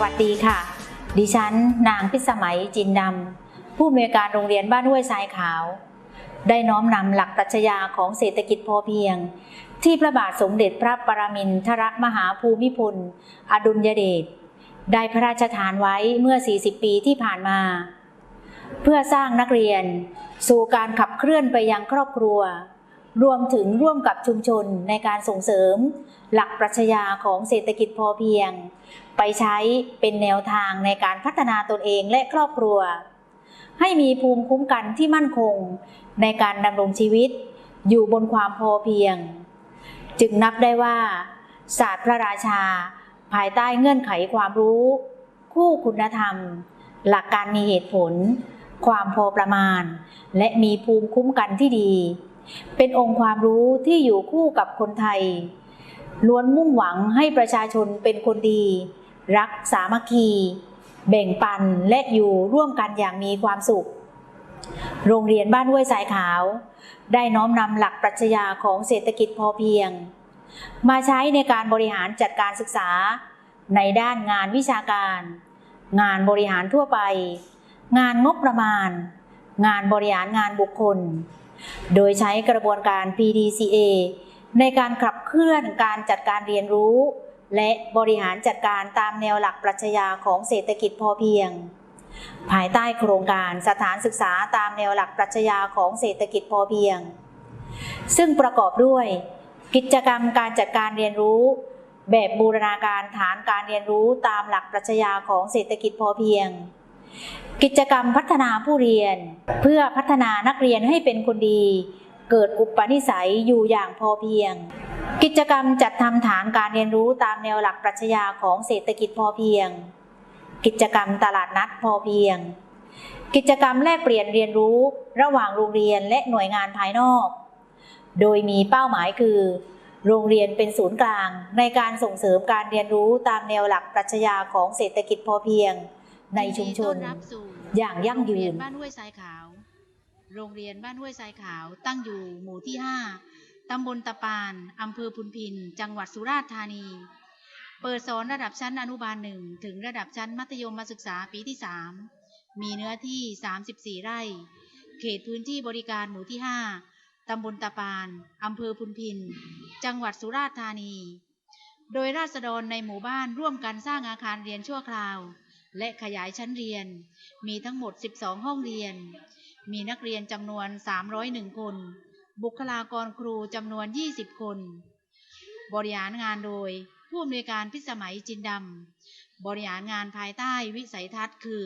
สวัสดีค่ะ ดิฉัน นางพิสมัยจินดำ ผู้อำนวยการโรงเรียนบ้านห้วยทรายขาว ได้น้อมนำหลักปรัชญาของเศรษฐกิจพอเพียง ที่พระบาทสมเด็จพระปรมินทรมหาภูมิพล อดุลยเดช ได้พระราชทานไว้เมื่อ 40 ปีที่ผ่านมา เพื่อสร้างนักเรียน สู่การขับเคลื่อนไปยังครอบครัว รวมถึงร่วมกับชุมชนในการส่งเสริม หลักปรัชญาของเศรษฐกิจพอเพียง ไปใช้เป็นแนวทางในการพัฒนาตนเองและครอบครัว ให้มีภูมิคุ้มกันที่มั่นคงในการดำรงชีวิต อยู่บนความพอเพียง จึงนับได้ว่า ศาสตร์พระราชา ภายใต้เงื่อนไขความรู้ คู่คุณธรรม หลักการมีเหตุผล ความพอประมาณ และมีภูมิคุ้มกันที่ดี เป็นองค์ความรู้ที่อยู่คู่กับคนไทยล้วนมุ่งหวังให้ประชาชนเป็นคนดี รักสามัคคี แบ่งปันและอยู่ร่วมกันอย่างมีความสุข โรงเรียนบ้านห้วยสายขาว ได้น้อมนำหลักปรัชญาของเศรษฐกิจพอเพียง มาใช้ในการบริหารจัดการศึกษา ในด้านงานวิชาการ งานบริหารทั่วไป งานงบประมาณ งานบริหารงานบุคคล โดยใช้กระบวนการ PDCA ในการขับเคลื่อนการจัดการเรียนรู้ และบริหารจัดการตามแนวหลักปรัชญาของเศรษฐกิจพอเพียง ภายใต้โครงการสถานศึกษาตามแนวหลักปรัชญาของเศรษฐกิจพอเพียง ซึ่งประกอบด้วย กิจกรรมการจัดการเรียนรู้ แบบบูรณาการฐานการเรียนรู้ตามหลักปรัชญาของเศรษฐกิจพอเพียง กิจกรรมพัฒนาผู้เรียน เพื่อพัฒนานักเรียนให้เป็นคนดีเกิดอุปนิสัยอยู่อย่างพอเพียง กิจกรรมจัดทำฐานการเรียนรู้ตามแนวหลักปรัชญาของเศรษฐกิจพอเพียง กิจกรรมตลาดนัดพอเพียง กิจกรรมแลกเปลี่ยนเรียนรู้ระหว่างโรงเรียนและหน่วยงานภายนอก โดยมีเป้าหมายคือ โรงเรียนเป็นศูนย์กลาง ในการส่งเสริมการเรียนรู้ตามแนวหลักปรัชญาของเศรษฐกิจพอเพียง ในชุมชนยิต้อรับสู่อย่างยั่งยืนโรงเรียนบ้านห้วยทรายขาว โรงเรียนบ้านห้วยทรายขาวตั้งอยู่หมู่ที่5 ตำบลตะปาน อำเภอพุนพิน จังหวัดสุราษฎร์ธานี เปิดสอนระดับชั้นอนุบาลหนึ่งถึงระดับชั้นมัธยมศึกษาปีที่3มีเนื้อที่ 34 ไร่ เขตพื้นที่บริการหมู่ที่ 5 ตำบลตะปาน อำเภอพุนพิน จังหวัดสุราษฎร์ธานี โดยราษฎรในหมู่บ้านร่วมกันสร้างอาคารเรียนชั่วคราว และขยายชั้นเรียน มีทั้งหมด 12 ห้องเรียน มีนักเรียนจำนวน 301 คน บุคลากรครูจำนวน 20 คน บริหารงานโดย ผู้อำนวยการพิสมัยจินดำ บริหารงานภายใต้วิสัยทัศน์คือ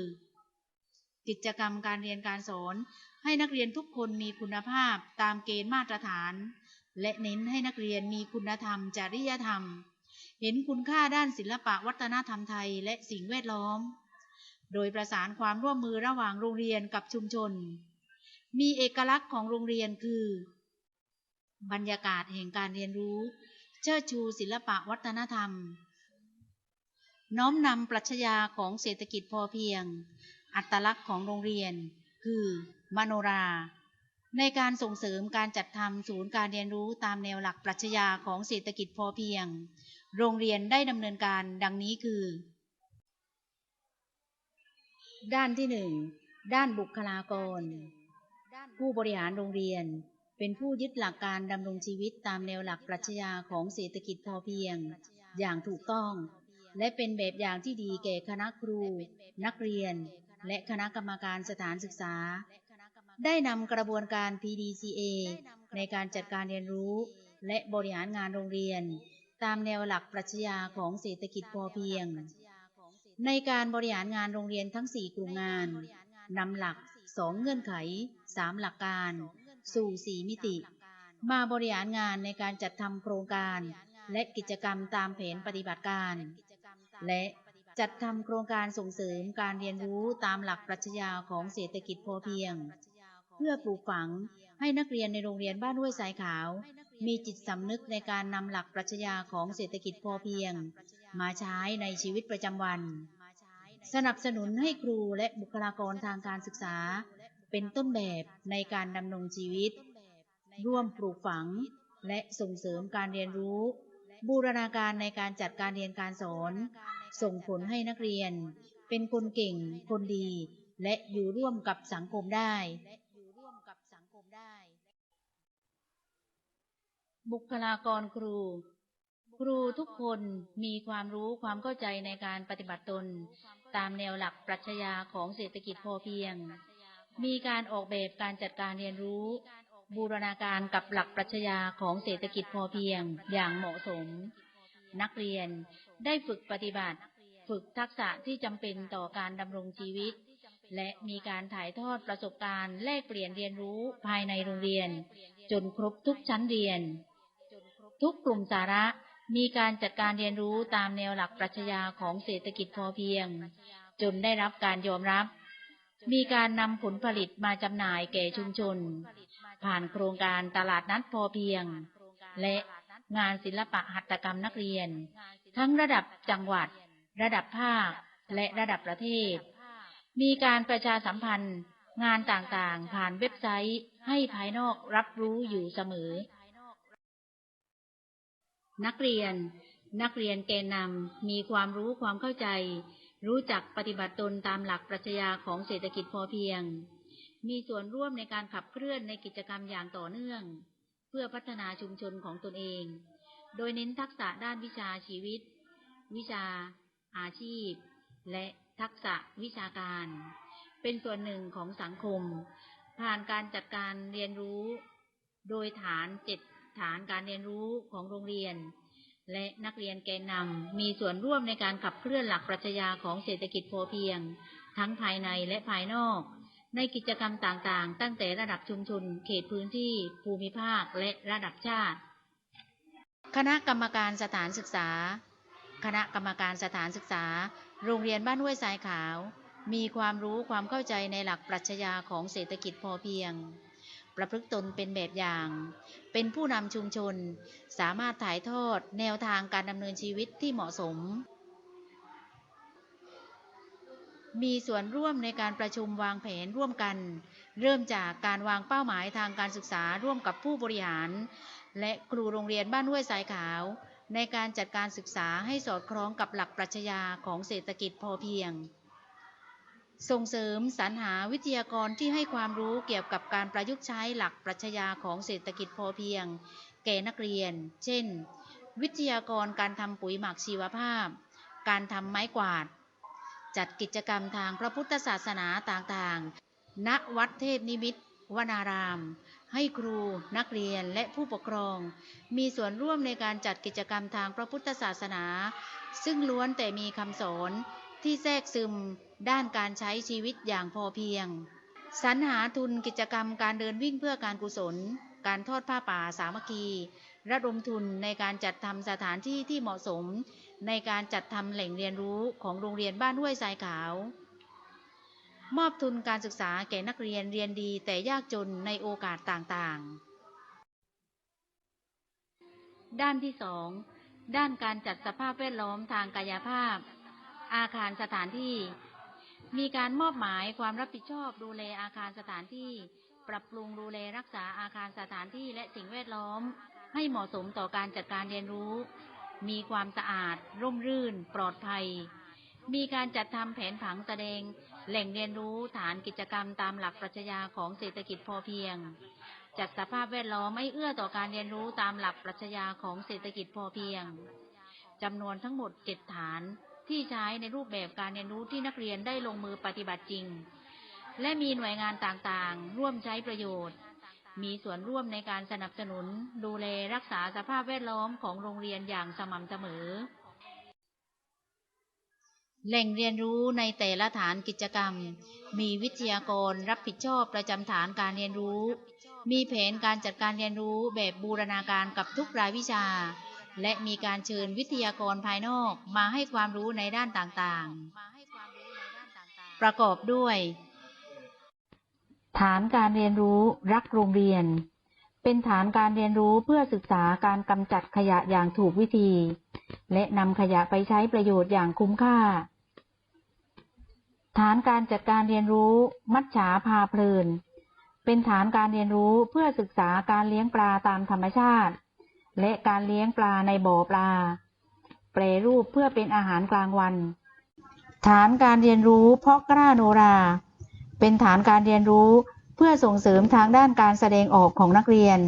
กิจกรรมการเรียนการสอน ให้นักเรียนทุกคนมีคุณภาพตามเกณฑ์มาตรฐาน และเน้นให้นักเรียนมีคุณธรรม จริยธรรม เห็นคุณค่าด้านศิลปะวัฒนธรรมไทยและสิ่งแวดล้อม โดยประสานความร่วมมือระหว่างโรงเรียนกับชุมชน มีเอกลักษณ์ของโรงเรียนคือ บรรยากาศแห่งการเรียนรู้ เชิดชูศิลปะวัฒนธรรม น้อมนำปรัชญาของเศรษฐกิจพอเพียง อัตลักษณ์ของโรงเรียน คือมโนรา ในการส่งเสริมการจัดทำศูนย์การเรียนรู้ตามแนวหลักปรัชญาของเศรษฐกิจพอเพียง โรงเรียนได้ดำเนินการดังนี้คือ ด้านที่หนึ่งด้านบุคลากร ผู้บริหารโรงเรียน เป็นผู้ยึดหลักการดำรงชีวิตตามแนวหลักปรัชญาของเศรษฐกิจพอเพียง อย่างถูกต้อง และเป็นแบบอย่างที่ดีแก่คณะครู นักเรียน และคณะกรรมการสถานศึกษา ได้นำกระบวนการ PDCA ในการจัดการเรียนรู้ และบริหารงานโรงเรียน ตามแนวหลักปรัชญาของเศรษฐกิจพอเพียง ในการบริหารงานโรงเรียนทั้ง 4 กลุ่มงานนำหลัก 2 เงื่อนไข 3 หลักการ สู่4มิติ มาบริหารงานในการจัดทำโครงการ และกิจกรรมตามแผนปฏิบัติการ และจัดทำโครงการส่งเสริมการเรียนรู้ตามหลักปรัชญาของเศรษฐกิจพอเพียง เพื่อปลูกฝังให้นักเรียนในโรงเรียนบ้านห้วยสายขาว มีจิตสำนึกในการนำหลักปรัชญาของเศรษฐกิจพอเพียง มาใช้ในชีวิตประจำวัน สนับสนุนให้ครูและบุคลากรทางการศึกษา เป็นต้นแบบในการดำรงชีวิต ร่วมปลูกฝังและส่งเสริมการเรียนรู้ บูรณาการในการจัดการเรียนการสอน ส่งผลให้นักเรียน เป็นคนเก่ง คนดี และอยู่ร่วมกับสังคมได้บุคลากรครู ครูทุกคนมีความรู้ความเข้าใจในการปฏิบัติตน ตามแนวหลักปรัชญาของเศรษฐกิจพอเพียง มีการออกแบบการจัดการเรียนรู้ บูรณาการกับหลักปรัชญาของเศรษฐกิจพอเพียงอย่างเหมาะสม นักเรียนได้ฝึกปฏิบัติ ฝึกทักษะที่จำเป็นต่อการดำรงชีวิต และมีการถ่ายทอดประสบการณ์แลกเปลี่ยนเรียนรู้ภายในโรงเรียน จนครบทุกชั้นเรียน ทุกกลุ่มสาระมีการจัดการเรียนรู้ตามแนวหลักปรัชญาของเศรษฐกิจพอเพียง จนได้รับการยอมรับ มีการนำผลผลิตมาจำหน่ายแก่ชุมชน ผ่านโครงการตลาดนัดพอเพียง และงานศิลปะหัตถกรรมนักเรียน ทั้งระดับจังหวัด ระดับภาค และระดับประเทศ มีการประชาสัมพันธ์ งานต่างๆ ผ่านเว็บไซต์ให้ภายนอกรับรู้อยู่เสมอ นักเรียน นักเรียนแกนนำมีความรู้ความเข้าใจ รู้จักปฏิบัติตนตามหลักปรัชญาของเศรษฐกิจพอเพียง มีส่วนร่วมในการขับเคลื่อนในกิจกรรมอย่างต่อเนื่อง เพื่อพัฒนาชุมชนของตนเอง โดยเน้นทักษะด้านวิชาชีวิต วิชา อาชีพ และทักษะวิชาการ เป็นส่วนหนึ่งของสังคม ผ่านการจัดการเรียนรู้ โดยฐานเจ็ดฐานการเรียนรู้ของโรงเรียน และนักเรียนแกนนำมีส่วนร่วมในการขับเคลื่อนหลักปรัชญาของเศรษฐกิจพอเพียง ทั้งภายในและภายนอก ในกิจกรรมต่างๆ ตั้งแต่ระดับชุมชน เขตพื้นที่ ภูมิภาคและระดับชาติ คณะกรรมการสถานศึกษา คณะกรรมการสถานศึกษา โรงเรียนบ้านห้วยทรายขาว มีความรู้ความเข้าใจในหลักปรัชญาของเศรษฐกิจพอเพียง ประพฤติตนเป็นแบบอย่าง เป็นผู้นำชุมชน สามารถถ่ายทอดแนวทางการดำเนินชีวิตที่เหมาะสม มีส่วนร่วมในการประชุมวางแผนร่วมกัน เริ่มจากการวางเป้าหมายทางการศึกษาร่วมกับผู้บริหาร และครูโรงเรียนบ้านห้วยสายขาว ในการจัดการศึกษาให้สอดคล้องกับหลักปรัชญาของเศรษฐกิจพอเพียง ส่งเสริมสรรหาวิทยากรที่ให้ความรู้เกี่ยวกับการประยุกต์ใช้หลักปรัชญาของเศรษฐกิจพอเพียง แก่นักเรียน เช่น วิทยากรการทำปุ๋ยหมักชีวภาพ การทำไม้กวาด จัดกิจกรรมทางพระพุทธศาสนาต่างๆ ณ วัดเทพนิมิตวนาราม ให้ครู นักเรียนและผู้ปกครอง มีส่วนร่วมในการจัดกิจกรรมทางพระพุทธศาสนา ซึ่งล้วนแต่มีคำสอน ที่แทรกซึมด้านการใช้ชีวิตอย่างพอเพียง สรรหาทุนกิจกรรมการเดินวิ่งเพื่อการกุศล การทอดผ้าป่าสามัคคี ระดมทุนในการจัดทำสถานที่ที่เหมาะสม ในการจัดทำแหล่งเรียนรู้ของโรงเรียนบ้านห้วยทรายขาว มอบทุนการศึกษาแก่นักเรียนเรียนดีแต่ยากจนในโอกาสต่างๆ ด้านที่สองด้านการจัดสภาพแวดล้อมทางกายภาพ อาคารสถานที่ มีการมอบหมายความรับผิดชอบดูแลอาคารสถานที่ ปรับปรุงดูแลรักษาอาคารสถานที่และสิ่งแวดล้อม ให้เหมาะสมต่อการจัดการเรียนรู้ มีความสะอาด ร่มรื่น ปลอดภัย มีการจัดทำแผนผังแสดง แหล่งเรียนรู้ฐานกิจกรรมตามหลักปรัชญาของเศรษฐกิจพอเพียงจัดสภาพแวดล้อมไม่เอื้อต่อการเรียนรู้ตามหลักปรัชญาของเศรษฐกิจพอเพียง จำนวนทั้งหมดเจ็ดฐาน ที่ใช้ในรูปแบบการเรียนรู้ที่นักเรียนได้ลงมือปฏิบัติจริง และมีหน่วยงานต่างๆ ร่วมใช้ประโยชน์ มีส่วนร่วมในการสนับสนุน ดูแลรักษาสภาพแวดล้อมของโรงเรียนอย่างสม่ำเสมอ แหล่งเรียนรู้ในแต่ละฐานกิจกรรม มีวิทยากรรับผิดชอบประจำฐานการเรียนรู้ มีแผนการจัดการเรียนรู้แบบบูรณาการกับทุกรายวิชา และมีการเชิญวิทยากรภายนอกมาให้ความรู้ในด้านต่างๆ ประกอบด้วย ฐานการเรียนรู้รักโรงเรียน เป็นฐานการเรียนรู้เพื่อศึกษาการกำจัดขยะอย่างถูกวิธี และนำขยะไปใช้ประโยชน์อย่างคุ้มค่า ฐานการจัดการเรียนรู้มัจฉาพาเพลิน เป็นฐานการเรียนรู้เพื่อศึกษาการเลี้ยงปลาตามธรรมชาติ และการเลี้ยงปลาในบ่อปลา แปรรูปเพื่อเป็นอาหารกลางวัน ฐานการเรียนรู้เพาะกล้าโนรา เป็นฐานการเรียนรู้เพื่อส่งเสริมทางด้านการแสดงออกของนักเรียน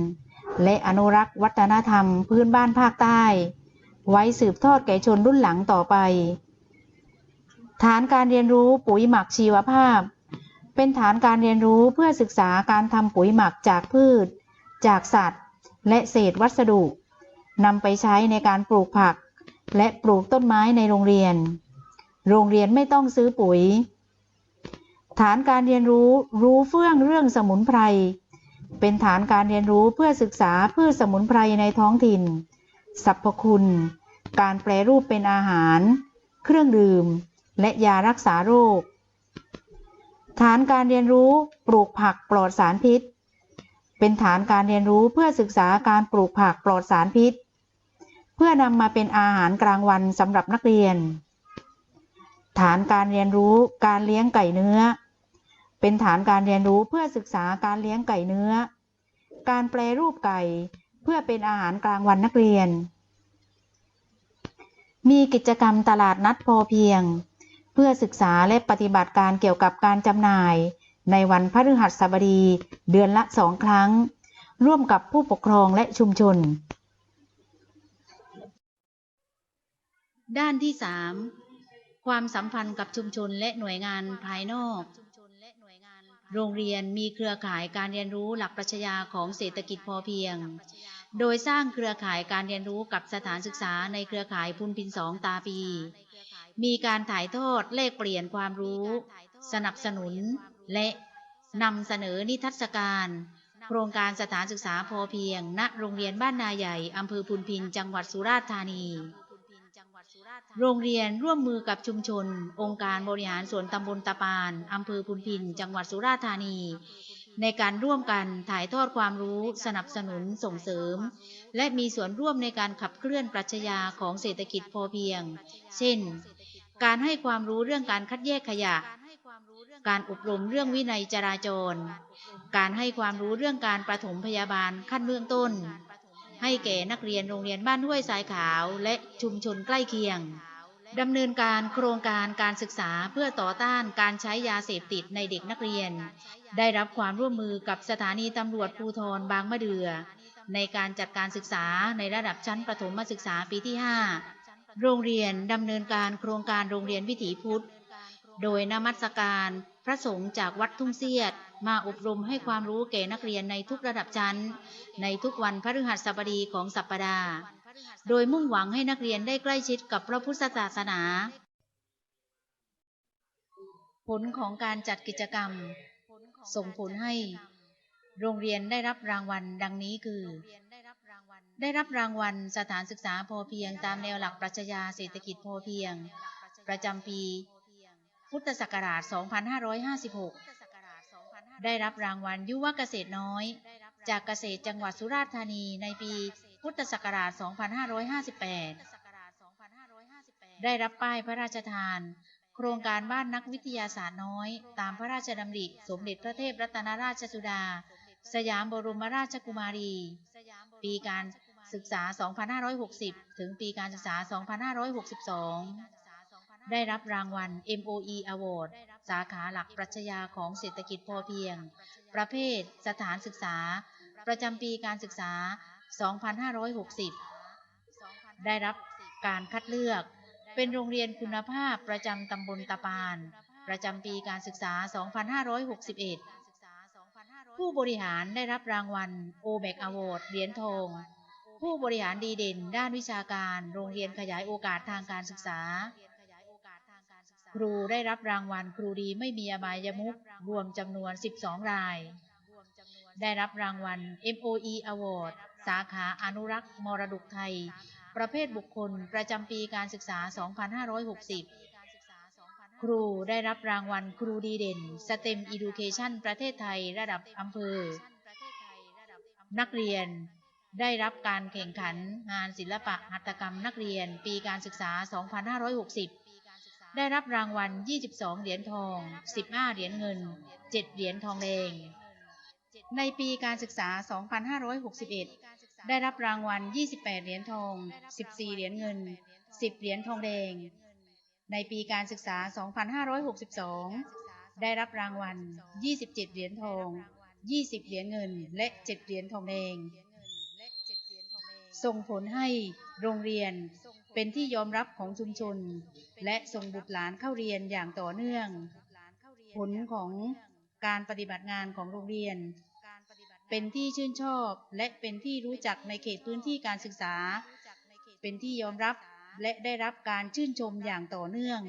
และอนุรักษ์วัฒนธรรมพื้นบ้านภาคใต้ ไว้สืบทอดแก่ชนรุ่นหลังต่อไป ฐานการเรียนรู้ปุ๋ยหมักชีวภาพ เป็นฐานการเรียนรู้เพื่อศึกษาการทำปุ๋ยหมักจากพืช จากสัตว์ และเศษวัสดุนำไปใช้ในการปลูกผัก และปลูกต้นไม้ในโรงเรียน โรงเรียนไม่ต้องซื้อปุ๋ย ฐานการเรียนรู้รู้เฟื่องเรื่องสมุนไพร เป็นฐานการเรียนรู้เพื่อศึกษาพืชสมุนไพรในท้องถิ่น สรรพคุณ การแปรรูปเป็นอาหาร เครื่องดื่ม และยารักษาโรค ฐานการเรียนรู้ปลูกผักปลอดสารพิษ เป็นฐานการเรียนรู้เพื่อศึกษาการปลูกผักปลอดสารพิษ เพื่อนำมาเป็นอาหารกลางวันสำหรับนักเรียน ฐานการเรียนรู้การเลี้ยงไก่เนื้อ เป็นฐานการเรียนรู้เพื่อศึกษาการเลี้ยงไก่เนื้อ การแปรรูปไก่เพื่อเป็นอาหารกลางวันนักเรียน มีกิจกรรมตลาดนัดพอเพียง เพื่อศึกษาและปฏิบัติการเกี่ยวกับการจำหน่าย ในวันพฤหัสบดีเดือนละสองครั้ง ร่วมกับผู้ปกครองและชุมชน ด้านที่ 3 ความสัมพันธ์กับชุมชนและหน่วยงานภายนอก โรงเรียนมีเครือข่ายการเรียนรู้หลักปรัชญาของเศรษฐกิจพอเพียง โดยสร้างเครือข่ายการเรียนรู้กับสถานศึกษาในเครือข่ายพุนพินสองตาปี มีการถ่ายทอดแลกเปลี่ยนความรู้ สนับสนุน และนำเสนอนิทรรศการ โครงการสถานศึกษาพอเพียง ณ โรงเรียนบ้านนาใหญ่อำเภอพุนพิน จังหวัดสุราษฎร์ธานี โรงเรียนร่วมมือกับชุมชน องค์การบริหารส่วนตำบลตะปานอำเภอพุนพิน จังหวัดสุราษฎร์ธานี ในการร่วมกันถ่ายทอดความรู้ สนับสนุนส่งเสริม และมีส่วนร่วมในการขับเคลื่อนปรัชญาของเศรษฐกิจพอเพียง เช่น การให้ความรู้เรื่องการคัดแยกขยะ การอบรมเรื่องวินัยจราจร การให้ความรู้เรื่องการประถมพยาบาลขั้นเบื้องต้น ให้แก่นักเรียนโรงเรียนบ้านห้วยสายขาวและชุมชนใกล้เคียงดำเนินการโครงการการศึกษาเพื่อต่อต้านการใช้ยาเสพติดในเด็กนักเรียน ได้รับความร่วมมือกับสถานีตำรวจภูธรบางมะเดือ ในการจัดการศึกษาในระดับชั้นประถมศึกษาปีที่ 5 โรงเรียนดำเนินการโครงการโรงเรียนวิถีพุทธ โดยนมัสการ พระสงฆ์จากวัดทุ่งเสียด มาอบรมให้ความรู้แก่นักเรียนในทุกระดับชั้น ในทุกวันพฤหัสบดีของสัปดาห์ โดยมุ่งหวังให้นักเรียนได้ใกล้ชิดกับพระพุทธศาสนา ผลของการจัดกิจกรรม ส่งผลให้ โรงเรียนได้รับรางวัลดังนี้คือได้รับรางวัลสถานศึกษาพอเพียงตามแนวหลักปรัชญาเศรษฐกิจพอเพียง ประจำปี พุทธศักราช 2556 ได้รับรางวัลยุวเกษตรน้อย จากเกษตรจังหวัดสุราษฎร์ธานีในปีพุทธศักราช 2558 ได้รับป้ายพระราชทาน โครงการบ้านนักวิทยาศาสตร์น้อย ตามพระราชดำริ สมเด็จพระเทพรัตนราชสุดา สยามบรมราชกุมารี ปีการศึกษา 2560 ถึงปีการศึกษา 2562 ได้รับรางวัล MOE Award สาขาหลักปรัชญาของเศรษฐกิจพอเพียง ประเภทสถานศึกษา ประจำปีการศึกษา 2560 ได้รับการคัดเลือก เป็นโรงเรียนคุณภาพประจำตำบลตะปาน ประจำปีการศึกษา 2561 ผู้บริหารได้รับรางวัล o b e c Award เหรียญทองผู้บริหารดีเด่น ด้านวิชาการ โรงเรียนขยายโอกาสทางการศึกษา ครูได้รับรางวัลครูดีไม่มีอบายมุขรวมจำนวน 12 ราย ได้รับรางวัล MOE Award สาขาอนุรักษ์มรดกไทย ประเภทบุคคลประจำปีการศึกษา 2560 ครูได้รับรางวัลครูดีเด่น STEM Education ประเทศไทยระดับอำเภอ นักเรียนได้รับการแข่งขันงานศิลปะหัตถกรรมนักเรียนปีการศึกษา 2560 ได้รับรางวัล 22 เหรียญทอง 15 เหรียญเงิน 7 เหรียญทองแดง ในปีการศึกษา 2561 ได้รับรางวัล 28 เหรียญทอง 14 เหรียญเงิน 10 เหรียญทองแดง ในปีการศึกษา 2562 ได้รับรางวัล 27 เหรียญทอง 20 เหรียญเงิน และ 7 เหรียญทองแดง ส่งผลให้โรงเรียน เป็นที่ยอมรับของชุมชน และส่งบุตรหลานเข้าเรียนอย่างต่อเนื่อง ผลของการปฏิบัติงานของโรงเรียน เป็นที่ชื่นชอบและเป็นที่รู้จักในเขตพื้นที่การศึกษา เป็นที่ยอมรับและได้รับการชื่นชมอย่างต่อเนื่อง